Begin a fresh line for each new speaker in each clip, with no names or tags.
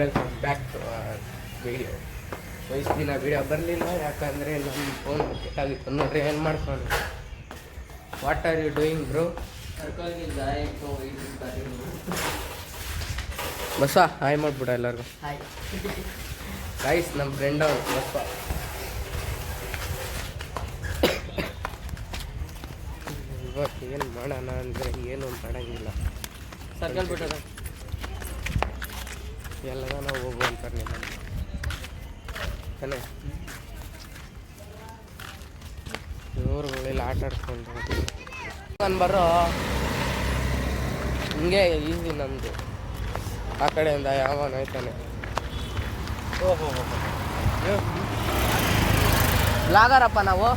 Welcome back to video so ಇಷ್ಟು ದಿನ video ಬರಲಿಲ್ಲ ಯಾಕಂದರೆ ನಮ್ಮ ಫೋನ್ ಕೆಟ್ಟಾಗಿತ್ತು. ನೋಡ್ರಿ ಏನು ಮಾಡ್ಕೊಂಡು what are you doing bro bus? Hi ಮಾಡ್ಬಿಡ ಎಲ್ಲರಿಗೂ. ಗಾಯ್ಸ್ ನಮ್ಮ ಫ್ರೆಂಡ್ ಅವ್ರು ಬಸ್ಸ? ಇವತ್ತು ಏನು ಮಾಡೋಣ ಅಂದರೆ ಏನು ಮಾಡೋಂಗಿಲ್ಲ.
ಸರ್ಕಲ್ ಬಿಟ್ಟದ?
ಎಲ್ಲ ನಾವು ಹೋಗು ಅಂತಾರೆ ನಿಮ್ಮ ತಾನೆ ಇವ್ರುಗಳೆಲ್ಲ ಆಟ ಆಡ್ಕೊಂಡು ನಾನು ಬರೋ ಹಿಂಗೆ ಈಸಿ ನಮ್ಮದು ಆ ಕಡೆಯಿಂದ ಯಾವನ ಆಯ್ತಾನೆ.
ಓಹೋ
ಬ್ಲಾಗರಪ್ಪ ನಾವು?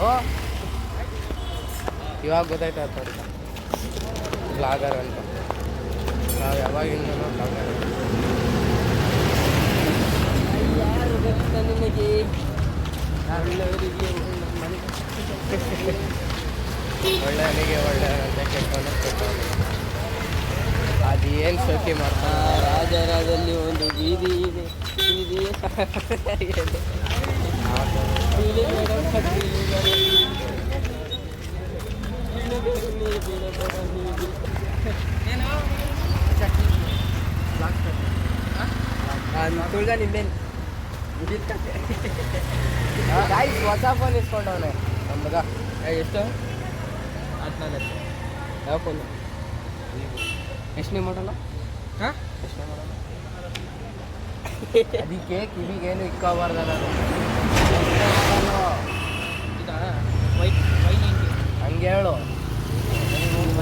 ಓ? ಇವಾಗ ಗೊತ್ತಾಯ್ತು ಅಂತ ಬ್ಲಾಗರ್ ಅಂತ. ನಾವು ಯಾವಾಗಿಂದನೂ ಬ್ಲಾಗರ್
ಯಾರು ಗೊತ್ತ ನಿನಗೆ ಒಳ್ಳೆಯವರಿಗೆ
ಒಳ್ಳೆಯವನಿಗೆ ಒಳ್ಳೆ ಕೆಟ್ಟವನ ಕೆಟ್ಟವನಿಗೆ ಅದು ಏನು ಶೋಕಿ ಮಾಡ್ತಾ
ರಾಜಾರಾದಲ್ಲಿ ಒಂದು ಬೀದಿ ಇದೆ. ಬೀದಿ ತುಳ್ದ ನಿಂಬೇನು
ಗಾಯ್ಸ್ ಹೊಸ ಫೋನ್ ಇಸ್ಕೊಂಡವನೆ. ನಮ್ಗ
ಎಷ್ಟು? ಹದಿನಾಲ್ಕು. ಯಾವ ಫೋನು
ಎಷ್ಟು ನೀವು ಮಾಡಲ್ಲ
ಹಾಂ?
ಎಷ್ಟು ಮಾಡಲ್ಲ ಅದಕ್ಕೆ ಕಿವಿಗೇನು ಇಕ್ಕೋಬಾರ್ದ ನಾನು
ವೈಟ್ ವೈ ನೈಂಟಿ
ಹಂಗೆ ಹೇಳು.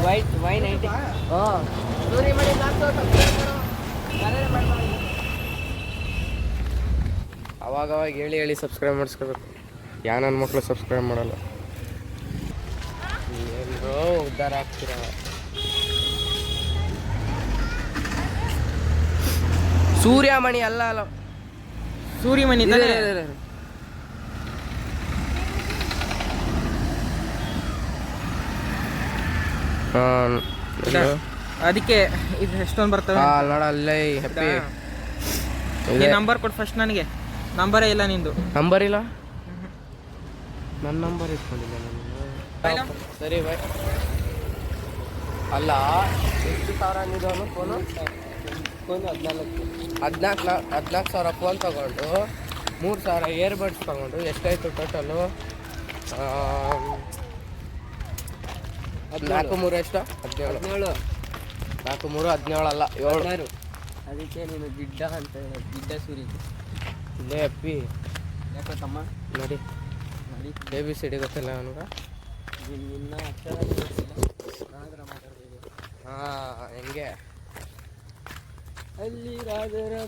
ವೈಟ್ ವೈ ನೈಂಟಿ
ಹಾಂ. ಮಾಡಿ ಅವಾಗ ಅವಾಗ ಹೇಳಿ ಹೇಳಿ ಸಬ್ಸ್ಕ್ರೈಬ್ ಮಾಡಿಸ್ಕೋಬೇಕು. ಯಾ ನನ್ನ ಮಕ್ಕಳು ಸಬ್ಸ್ಕ್ರೈಬ್ ಮಾಡಲ್ಲ? ಎಲ್ಲರೂ ಉದ್ಧಾರ ಆಗ್ತೀರ? ಸೂರ್ಯಮಣಿ ಅಲ್ಲ ಅಲ್ಲ.
ಸೂರ್ಯಮಣಿ? ಅದಕ್ಕೆ ಇದು ಎಷ್ಟೊಂದು ಬರ್ತವೆ?
ಹ್ಯಾಪಿ
ಈ ನಂಬರ್ ಕೊಡು ಫಸ್ಟ್ ನನಗೆ. ನಂಬರೇ ಇಲ್ಲ ನಿಂದು.
ನಂಬರ್ ಇಲ್ಲ? ನನ್ನ ನಂಬರ್ ಇಟ್ಕೊಂಡಿಲ್ಲ ನಾನು. ಸರಿ ಬಾಯ್ ಅಲ್ಲ ಎಷ್ಟು ಸಾವಿರ ಅಂದಿದ್ದವನು ಫೋನು
ಫೋನ್ ಹದಿನಾಲ್ಕು
ಹದಿನಾಲ್ಕು ಹದಿನಾಲ್ಕು ಸಾವಿರ ಫೋನ್ ತಗೊಂಡು ಮೂರು ಸಾವಿರ ಇಯರ್ಬಡ್ಸ್ ತೊಗೊಂಡು ಎಷ್ಟಾಯಿತು ಟೋಟಲು ನಾಲ್ಕು ಮೂರು ಎಷ್ಟು? ಹದಿನೇಳು.
ಹದಿನೇಳು.
ನಾಲ್ಕು ಮೂರು ಹದಿನೇಳು ಅಲ್ಲ ಏಳು.
ಅದಕ್ಕೆ ನೀನು ಗಿಡ್ಡ ಅಂತ ಗಿಡ್ಡ ಸೂರಿ.
ಇಲ್ಲೇ ಅಪ್ಪಿ.
ಯಾಕೋ ತಮ್ಮ
ನಡಿ.
ನಡಿ.
ಎ ಬಿ ಸಿ ಡಿ ಗೊತ್ತಿಲ್ಲ ಅವನಿಗೆ.
ಅಕ್ಷರ.
ಹಾಂ ಹೆಂಗೆ?
ಅಲ್ಲಿ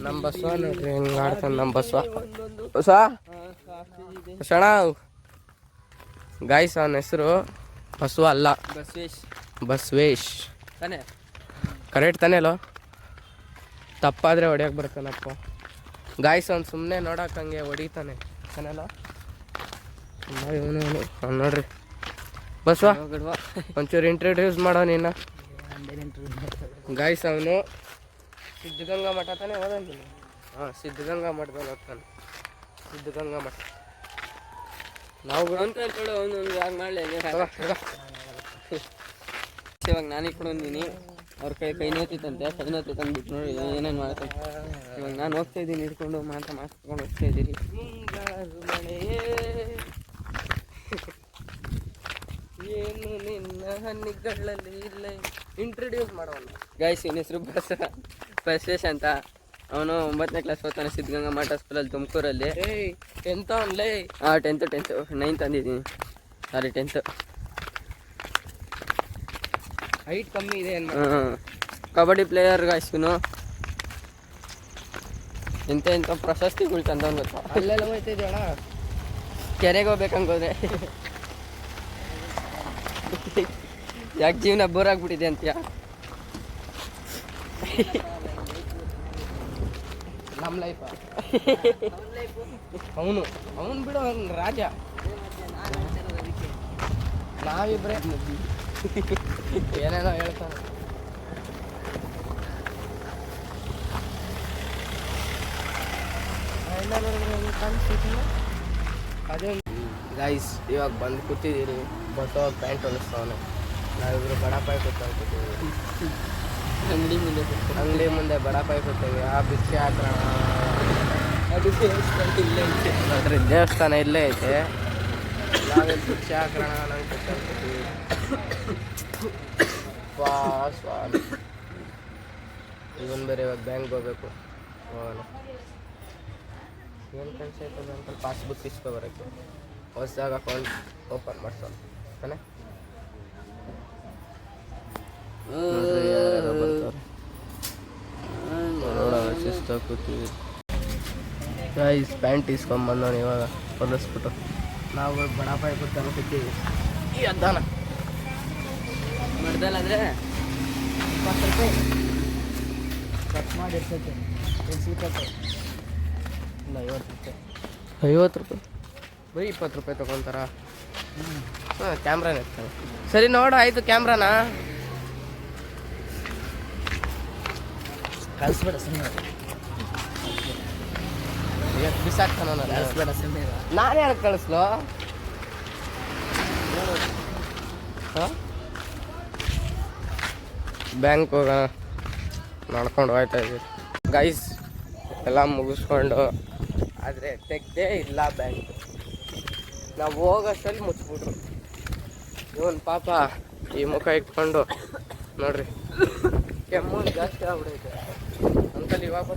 ನಮ್ಮ ಬಸ್ವ ನೋಡ್ರಿ ಹೆಂಗೆ ಆಡ್ತಾನೆ ನಮ್ಮ ಬಸ್ವ.
ಕಾಫಿ ಇದೆ.
ಗಾಯ್ಸ್ ಅವನ ಹೆಸರು ಬಸ್ವ ಅಲ್ಲ.
ಬಸವೇಶ್.
ಬಸವೇಶ್.
ತಾನೆ?
ಕರೆಕ್ಟ್ ತಾನೇಲೋ ತಪ್ಪಾದರೆ ಹೊಡೆಯಕ್ಕೆ ಬರ್ತಾನಪ್ಪ. ಗಾಯ್ಸ್ ಅವ್ನು ಸುಮ್ಮನೆ ನೋಡಕ್ಕೆ ಹಂಗೆ ಹೊಡಿತಾನೆ. ತಾನೇಲೋ ಇವನು ಅವ್ನು ನೋಡ್ರಿ. ಬಸ್ವಾ ಒಂಚೂರು ಇಂಟ್ರೊಡ್ಯೂಸ್ ಮಾಡೋ ನಿನ್ನ ಗಾಯ್ಸ್ ಅವನು ಸಿದ್ಧಗಂಗಾ ಮಠ ತಾನೇ ಓದಂತೀನಿ ಹಾಂ ಸಿದ್ಧಗಂಗಾ ಮಠದಲ್ಲಿ ಓದ್ತಾನೆ ಸಿದ್ಧಗಂಗಾ ಮಠ. ನಾವು
ಅವನು ಹಂಗೆ ಅವ್ನು ಒಂದು ಯಾರು ಮಾಡಲಿ. ಇವಾಗ ನಾನು ಇಟ್ಕೊಂಡಿದ್ದೀನಿ ಅವ್ರ ಕೈ ಕೈ ನೋತಿತ್ತಂತೆ ಕೈ ನೋತಿತ್ತು ಅಂದ್ಬಿಟ್ಟು ನೋಡಿ ಏನೇನು ಮಾಡ್ತಾನೆ ಇವಾಗ ನಾನು ಹೋಗ್ತಾ ಇದ್ದೀನಿ ಹಿಡ್ಕೊಂಡು ಮಾತ್ರ ಮಾಸ್ಕೊಂಡು ಹೋಗ್ತಾ ಇದ್ದೀನಿ.
ಏನು ನಿನ್ನ ಹಣ್ಣಿಗಳಲ್ಲಿ ಇಲ್ಲ. ಇಂಟ್ರೊಡ್ಯೂಸ್ ಮಾಡೋಣ.
ಗಾಯ್ಸ್ ಇವನ ಹೆಸರು ಬಸ ಬಸವೇಶ್ ಅಂತ. ಅವನು ಒಂಬತ್ತನೇ ಕ್ಲಾಸ್ ಓದ್ತಾನೆ ಸಿದ್ಧಗಂಗಾ ಮಠ ಸ್ಕೂಲಲ್ಲಿ ತುಮಕೂರಲ್ಲಿ.
ಟೆಂತ್ ಅವನ್ಲೇ
ಹಾಂ ಟೆಂತ್ ಟೆಂತು ನೈನ್ತ್ ಅಂದಿದ್ದೀನಿ ಸಾರಿ ಟೆಂತು
ಹೈಟ್ ಕಮ್ಮಿ ಇದೆ
ಕಬಡ್ಡಿ ಪ್ಲೇಯರ್ ಗಾಯ್ಸ್ ಎಂತ ಎಂತ ಪ್ರಶಸ್ತಿಗಳು ತಂದವನು ಗೊತ್ತಾ
ಅಲ್ಲೆಲ್ಲ ಹೋಯ್ತಿದ್ಯಣ
ಕೆರೆಗೆ ಹೋಗ್ಬೇಕಂಗೋದ್ರೆ ಯಾಕೆ ಜೀವನ ಬೋರ್ ಆಗ್ಬಿಟ್ಟಿದೆ ಅಂತೀಯ?
ನಮ್ಮ ಲೈಫ್ ಅವನು ಅವನು ಬಿಡು ಅವ್ನು ರಾಜ. ನಾವಿಬ್ರೆ. ಏನೇನೋ ಹೇಳ್ತಾನೆ ಅದೇ ಗೈಸ್ ಇವಾಗ ಬಂದು ಕೂತಿದ್ದೀರಿ ಬಸವ ಪ್ಯಾಂಟ್ ಹೊಲಿಸ್ತಾವನೆ. ನಾವಿಬ್ರು ಬಡಪಾಯಿ ಕೂತಿದ್ದೀವಿ
ಅಂಗಡಿ ಮುಂದೆ.
ಅಂಗಡಿ ಮುಂದೆ ಬಡಪಾಯಿ ಕೂತೀವಿ ಆ ಬಿಸಿ ಹಾಕೋಣ
ಅದಕ್ಕೆ ದೇವಸ್ಥಾನ ಇಲ್ಲೇ ಐತೆ.
ದೇವಸ್ಥಾನ ಇಲ್ಲೇ ಐತೆ. ನಾವೆಲ್ಲಿ ಭಿಕ್ಷೆ ಹಾಕೋಣ ನಂಗೆ ಕೂತ್ಕೊಂಡು ಕೂತೀವಿ ವಾ ಸ್ವಾಮಿ ಇವನ್ ಬೇರೆ ಇವಾಗ ಬ್ಯಾಂಕ್ ಹೋಗ್ಬೇಕು ಹೋಗೋಣ ಏನು ಕೆಲಸ ಐತೆ ಅಂತ ಪಾಸ್ಬುಕ್ ಇಸ್ಕೊ ಬರೋಕ್ಕೆ ಹೊಸ್ದಾಗ ಅಕೌಂಟ್ ಓಪನ್ ಮಾಡ್ಸೋಣ ತಾನೆ ಶಿಸ್ತಾಗಿ ಕೂತೀವಿ ಪ್ಯಾಂಟ್ ಇಸ್ಕೊಂಬಂದವನು ಇವಾಗ ಹೊಲಿಸ್ಬಿಟ್ಟು. ನಾವು ಬಡಾಪಾಯಿ ಕೂತ್ಕೊಂಡು ಕೂತೀವಿ ಈ ಅದ್ದಾನ
ಮಡ್ದಲ್ಲಾದ್ರೆ
ಇಪ್ಪತ್ತು ರೂಪಾಯಿ. ಕಟ್ ಮಾಡಿ ಇರ್ತೈತೆ. ಇಪ್ಪತ್ತು ಇಲ್ಲ ಐವತ್ತು ರೂಪಾಯಿ. ಐವತ್ತು ರೂಪಾಯಿ? ಬರೀ ಇಪ್ಪತ್ತು ರೂಪಾಯಿ ತೊಗೊಳ್ತಾರ? ಹಾಂ ಕ್ಯಾಮ್ರಾನ ಇರ್ತಾರೆ ಸರಿ ನೋಡು ಆಯಿತು ಕ್ಯಾಮ್ರಾನಾ?
ಕಳಿಸ್ಬೇಡ ಸುಮ್ಮನೆ
ಬಿಸಾಕ್ತಾನ ನಾನು. ಯಾರು ಕಳಿಸ್ಲು ಹಾಂ? ಬ್ಯಾಂಕ್ ಹೋಗೋಣ. ನಡ್ಕೊಂಡು ಹೋಗ್ತಾ ಇದ್ದೀವಿ ಗೈಸ್ ಎಲ್ಲ ಮುಗಿಸ್ಕೊಂಡು. ಆದರೆ ತೆಗ್ದೇ ಇಲ್ಲ ಬ್ಯಾಂಕ್. ನಾವು ಹೋಗೋಷ್ಟಲ್ಲಿ ಮುಚ್ಚಿಬಿಟ್ರು ಇವನ್ ಪಾಪ ಈ ಮುಖ ಇಟ್ಕೊಂಡು ನೋಡ್ರಿ. ಕೆಮ್ಮು ಜಾಸ್ತಿ ಆಗ್ಬಿಡೈತೆ ಅಂತಲ್ಲಿ ಇವಾಗ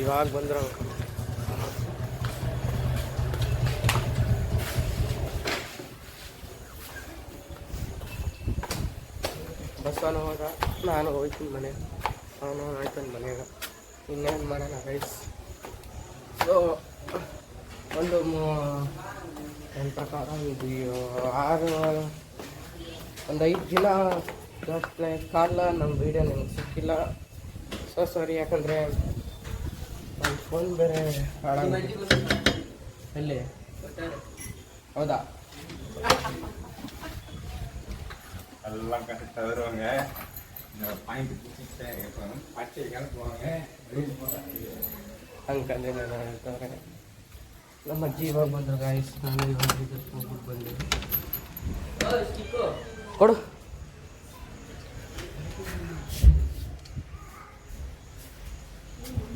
ಇವಾಗ ಬಂದ್ರು. ಬಸ್ಸನ್ನು ಹೋದ, ನಾನು ಹೋಯ್ತೀನಿ ಮನೆ ಅವನು ಆಯ್ತಾನೆ ಮನೆಗೆ. ಇನ್ನೇನು ಮಾಡೋಣ ರೈಸ್ ಸೊ ಒಂದು ನನ್ನ ಪ್ರಕಾರ ಇದು ಆರು ಒಂದು ಐದು ದಿನ ಕಾಲ ನಮ್ಮ ವೀಡಿಯೋ ನಿಮ್ಗೆ ಸಿಕ್ಕಿಲ್ಲ. ಸೊ ಸಾರಿ ಯಾಕಂದರೆ ಫೋನ್ ಬೇರೆ ಹಾಳಾಗಿದೆ ಎಲ್ಲಿ ಹೌದಾ
எல்லாம் கரெக்டாக வருவாங்க இந்த பாயிண்ட் பிடிச்சிட்டேன் இப்போ பச்சை கிளப்புவாங்க
ಹಂಗಂದ್ರೆ ನಾನು ಹೇಳ್ತಾರೆ ನಮ್ಮ ಅಜ್ಜಿ ಇವಾಗ ಬಂದ್ರು ಗಾಯಸ್ ನಾನು ಇವಾಗ ಇದಕ್ಕೆ ಹೋಗ್ಬಿಟ್ಟು ಬಂದೆ ಕೊಡು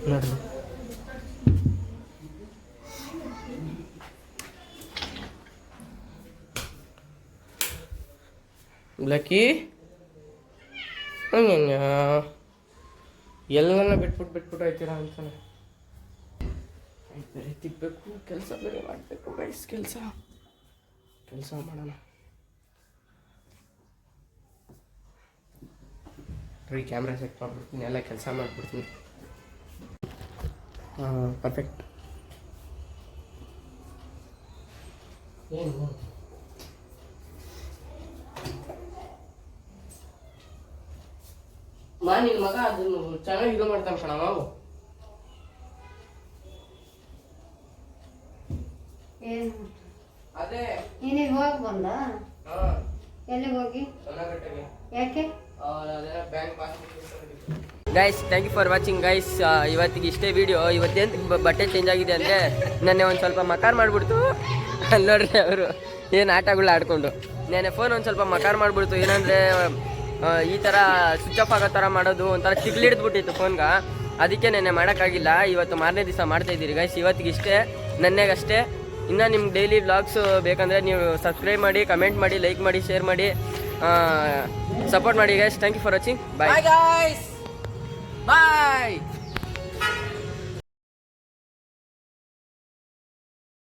ನೋಡ್ರಿ ಲಕ್ಕಿ? ಎಲ್ಲನ ಬಿಟ್ಬಿಟ್ಟು ಬಿಟ್ಬಿಟ್ಟು ಹೋಯ್ತೀರಾ ಅಂತಾನೆ. ಬೇರೆ ತಿಕ್ಕಬೇಕು ಕೆಲಸ ಬೇರೆ ಮಾಡಬೇಕು ಗೈಸ್ ಕೆಲಸ. ಕೆಲಸ ಮಾಡೋಣ. ರೀ ಕ್ಯಾಮ್ರಾ ಸೆಟ್ ಮಾಡ್ಬಿಡ್ತೀನಿ, ಎಲ್ಲ ಕೆಲಸ ಮಾಡಿಬಿಡ್ತೀನಿ. ಪರ್ಫೆಕ್ಟ್ ಏನು? ಮಾ ನಿನ್ನ ಮಗ ಅದನ್ನು ಚೆನ್ನಾಗಿ ಇದು ಮಾಡ್ತಾನೆ ಕಣ
ಮಾವು.
ಅದೇ.
ನೀನೀಗ ಹೋಗಿ ಬಂದ? ಎಲ್ಲಿಗೆ ಹೋಗಿ? ಯಾಕೆ?
Bank passbook
guys thank you for watching guys ಇವತ್ತಿಗೆ ಇಷ್ಟೇ ವಿಡಿಯೋ ಇವತ್ತೇನು ಬಟ್ಟೆ ಚೇಂಜ್ ಆಗಿದೆ ಅಂದರೆ ನೆನ್ನೆ ಒಂದು ಸ್ವಲ್ಪ ಮಕಾರ್ ಮಾಡಿಬಿಡ್ತು. ಅಲ್ಲಿ ನೋಡ್ರಿ ಅವರು. ಏನು ಆಟಗಳು ಆಡ್ಕೊಂಡು. ನೆನ್ನೆ ಫೋನ್ ಒಂದು ಸ್ವಲ್ಪ ಮಕಾರ್ ಮಾಡಿಬಿಡ್ತು. ಏನಂದರೆ ಈ ಥರ ಸ್ವಿಚ್ ಆಫ್ ಆಗೋ ಥರ ಮಾಡೋದು ಒಂಥರ ಚಿಗ್ಲಿಡ್ದ್ಬಿಟ್ಟಿತ್ತು ಫೋನ್ಗೆ ಅದಕ್ಕೆ ನೆನ್ನೆ ಮಾಡೋಕ್ಕಾಗಿಲ್ಲ. ಇವತ್ತು ಮಾರನೇ ದಿವಸ ಮಾಡ್ತಾ ಇದ್ದೀರಿ ಗೈಸ್ ಇವತ್ತಿಗಿಷ್ಟೇ ನೆನ್ನೆಗಷ್ಟೇ. ಇನ್ನು ನಿಮ್ಗೆ ಡೈಲಿ ವ್ಲಾಗ್ಸ್ ಬೇಕಂದ್ರೆ ನೀವು ಸಬ್ಸ್ಕ್ರೈಬ್ ಮಾಡಿ ಕಮೆಂಟ್ ಮಾಡಿ ಲೈಕ್ ಮಾಡಿ ಶೇರ್ ಮಾಡಿ ಸಪೋರ್ಟ್ ಮಾಡಿ guys thank you for watching
bye bye.